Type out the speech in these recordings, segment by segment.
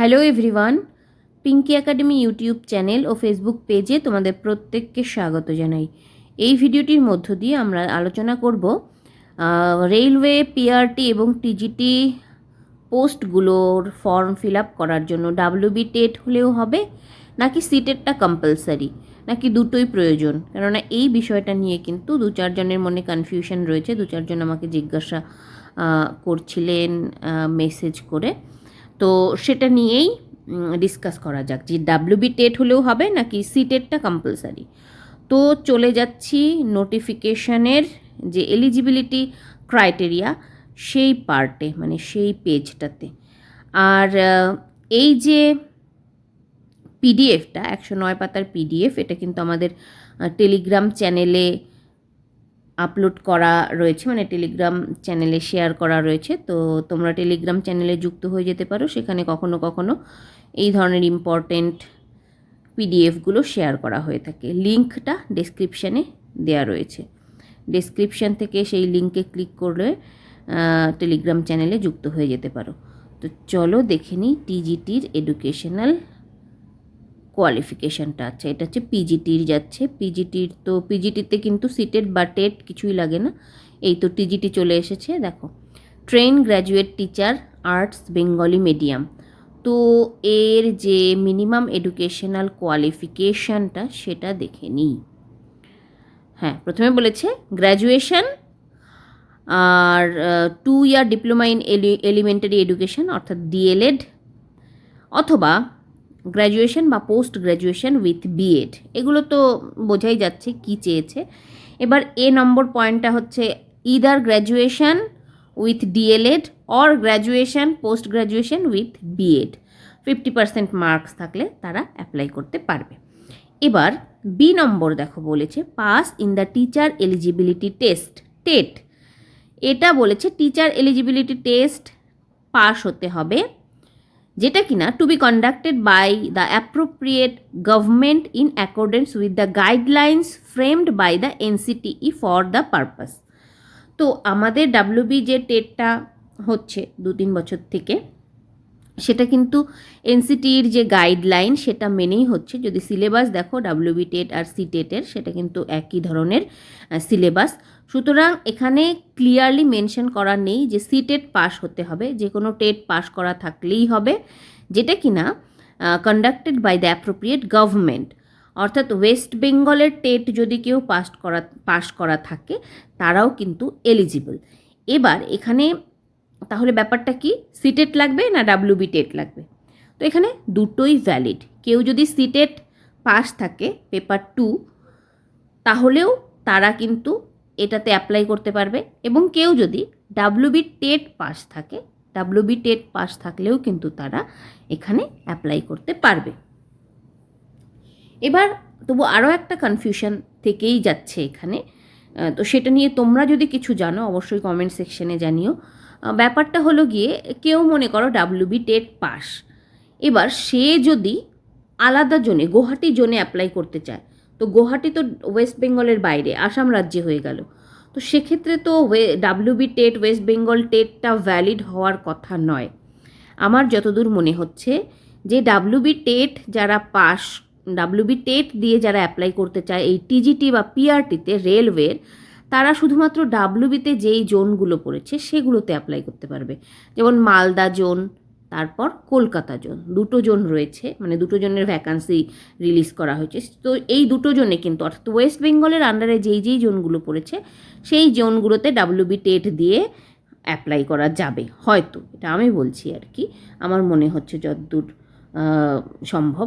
Hello everyone Pinky academy YouTube channel ও Facebook পেজে তোমাদের প্রত্যেককে স্বাগত জানাই। এই ভিডিওটির মধ্য দিয়ে আমরা আলোচনা করব রেলওয়ে পিআরটি এবং টিজিটি পোস্টগুলোর ফর্ম ফিল আপ করার জন্য ডাব্লিউবি টেট হলেও হবে, নাকি সিটেটটা কম্পালসারি নাকি দুটোই প্রয়োজন। কেননা এই বিষয়টা নিয়ে কিন্তু দু চারজনের মনে কনফিউশন রয়েছে, দু চারজন আমাকে জিজ্ঞাসা করছিলেন মেসেজ করে। তো সেটা নিয়েই ডিসকাস করা যাক যে ডাব্লিউবি টেট হলেও হবে নাকি সি টেটটা কম্পালসারি তো চলে যাচ্ছি নোটিফিকেশনের যে এলিজিবিলিটি ক্রাইটেরিয়া সেই পার্টে মানে সেই পেজটাতে আর এই যে পিডিএফটা একশো নয় পাতার পিডিএফ এটা কিন্তু আমাদের টেলিগ্রাম চ্যানেলে আপলোড করা রয়েছে মানে টেলিগ্রাম চ্যানেলে শেয়ার করা রয়েছে। তো তোমরা টেলিগ্রাম চ্যানেলে যুক্ত হয়ে যেতে পারো, সেখানে কখনো কখনো এই ধরনের ইম্পর্টেন্ট পিডিএফগুলো শেয়ার করা হয়ে থাকে। লিঙ্কটা ডেসক্রিপশানে দেওয়া রয়েছে। ডেসক্রিপশান থেকে সেই লিঙ্কে ক্লিক করলে টেলিগ্রাম চ্যানেলে যুক্ত হয়ে যেতে পারো। তো চলো দেখে নিই টিজিটির এডুকেশনাল কোয়ালিফিকেশানটা আচ্ছা এটা হচ্ছে পিজিটির যাচ্ছে। পিজিটির তো পিজিটিতে কিন্তু সিটেড বা টেট কিছুই লাগে না। এই তো টিজিটি চলে এসেছে, দেখো। Trained graduate teacher arts Bengali medium তো এর যে মিনিমাম এডুকেশনাল কোয়ালিফিকেশানটা সেটা দেখে নিই। হ্যাঁ প্রথমে বলেছে graduation R two year diploma in elementary education অর্থাৎ ডিএলএড অথবা গ্র্যাজুয়েশন বা post graduation with B Ed এগুলো তো বোঝাই যাচ্ছে কি চেয়েছে। এবার এ নম্বর পয়েন্টটা হচ্ছে either graduation with D El Ed or graduation post graduation with B Ed fifty percent marks থাকলে তারা অ্যাপ্লাই করতে পারবে। এবার বি নম্বর দেখো বলেছে pass in the teacher eligibility test TET. এটা বলেছে টিচার এলিজিবিলিটি টেস্ট পাস হতে হবে। যেটা কিনা to be conducted by the appropriate government in accordance with the guidelines framed by the NCTE for the purpose তো আমাদের ডাব্লিউবি যে টেটটা হচ্ছে দু তিন বছর থেকে। সেটা কিন্তু এনসিটির যে গাইডলাইন সেটা মেনেই হচ্ছে। যদি সিলেবাস দেখো ডাব্লিউবি টেট আর সি টেটের সেটা কিন্তু একই ধরনের সিলেবাস সুতরাং এখানে ক্লিয়ারলি মেনশন করা নেই যে সি টেট পাস হতে হবে। যে কোনো টেট পাস করা থাকলেই হবে, যেটা কিনা conducted by the appropriate government অর্থাৎ ওয়েস্ট বেঙ্গলের টেট যদি কেউ পাস করা পাস করা থাকে, তারাও কিন্তু এলিজিবল এবার এখানে তাহলে ব্যাপারটা কি? সিটেট লাগবে না ডাব্লিউবি টেট লাগবে? তো এখানে দুটোই ভ্যালিড কেউ যদি সিটেট পাস থাকে পেপার টু তাহলেও তারা কিন্তু এটাতে অ্যাপ্লাই করতে পারবে। এবং কেউ যদি ডাব্লিউবি টেট পাস থাকে ডাব্লিউবি টেট পাস থাকলেও কিন্তু তারা এখানে অ্যাপ্লাই করতে পারবে। এবার তবু আরও একটা কনফিউশন থেকেই যাচ্ছে এখানে। তো সেটা নিয়ে তোমরা যদি কিছু জানো, অবশ্যই কমেন্ট সেকশনে জানিও। ব্যাপারটা হলো গিয়ে কেউ মনে করো ডাব্লিউবি টেট পাস। এবার সে যদি আলাদা জোনে, গুয়াহাটি জোনে অ্যাপ্লাই করতে চায়, তো গুয়াহাটি তো ওয়েস্ট বেঙ্গলের বাইরে, আসাম রাজ্যে হয়ে গেল। তো সেক্ষেত্রে তো ডাব্লিউবি টেট ওয়েস্ট বেঙ্গল টেটটা ভ্যালিড হওয়ার কথা নয়। আমার যতদূর মনে হচ্ছে যে ডাব্লিউবি টেট যারা পাস ডাব্লিউবি টেট দিয়ে যারা অ্যাপ্লাই করতে চায়, এই টিজিটি বা পিআরটিতে রেলওয়ের তারা শুধুমাত্র ডাব্লিউবিতে যেই জোনগুলো পড়েছে সেগুলোতে অ্যাপ্লাই করতে পারবে। যেমন মালদা জোন, তারপর কলকাতা জোন, দুটো জোন রয়েছে মানে দুটো জনের ভ্যাকান্সি রিলিজ করা হয়েছে। তো এই দুটো জোনে কিন্তু, অর্থাৎ ওয়েস্ট বেঙ্গলের আন্ডারে যেই যেই জোনগুলো পড়েছে, সেই জোনগুলোতে ডাব্লিউবি টেট দিয়ে অ্যাপ্লাই করা যাবে। হয়তো, এটা আমি বলছি আর কি, আমার মনে হচ্ছে যতদূর সম্ভব।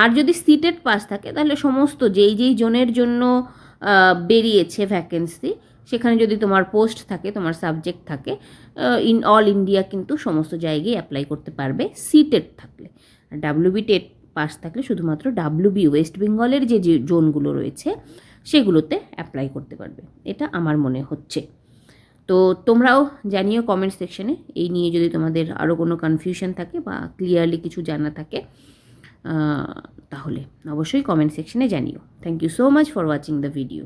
আর যদি সিটেড পাস থাকে, তাহলে সমস্ত যেই যেই জোনের জন্য বেরিয়েছে ভ্যাকেন্সি সেখানে যদি তোমার পোস্ট থাকে, তোমার সাবজেক্ট থাকে ইন অল ইন্ডিয়া কিন্তু সমস্ত জায়গায় অ্যাপ্লাই করতে পারবে সিটেড থাকলে। ডাব্লিউবি টেট পাস থাকলে শুধুমাত্র ডাব্লিউবি ওয়েস্ট বেঙ্গলের যে যে জোনগুলো রয়েছে, সেগুলোতে অ্যাপ্লাই করতে পারবে। এটা আমার মনে হচ্ছে। তো তোমরাও জানিও কমেন্ট সেকশনে এই নিয়ে যদি তোমাদের আরও কোনো কনফিউশন থাকে বা ক্লিয়ারলি কিছু জানা থাকে তাহলে অবশ্যই কমেন্ট সেকশনে জানিও। Thank you so much for watching the video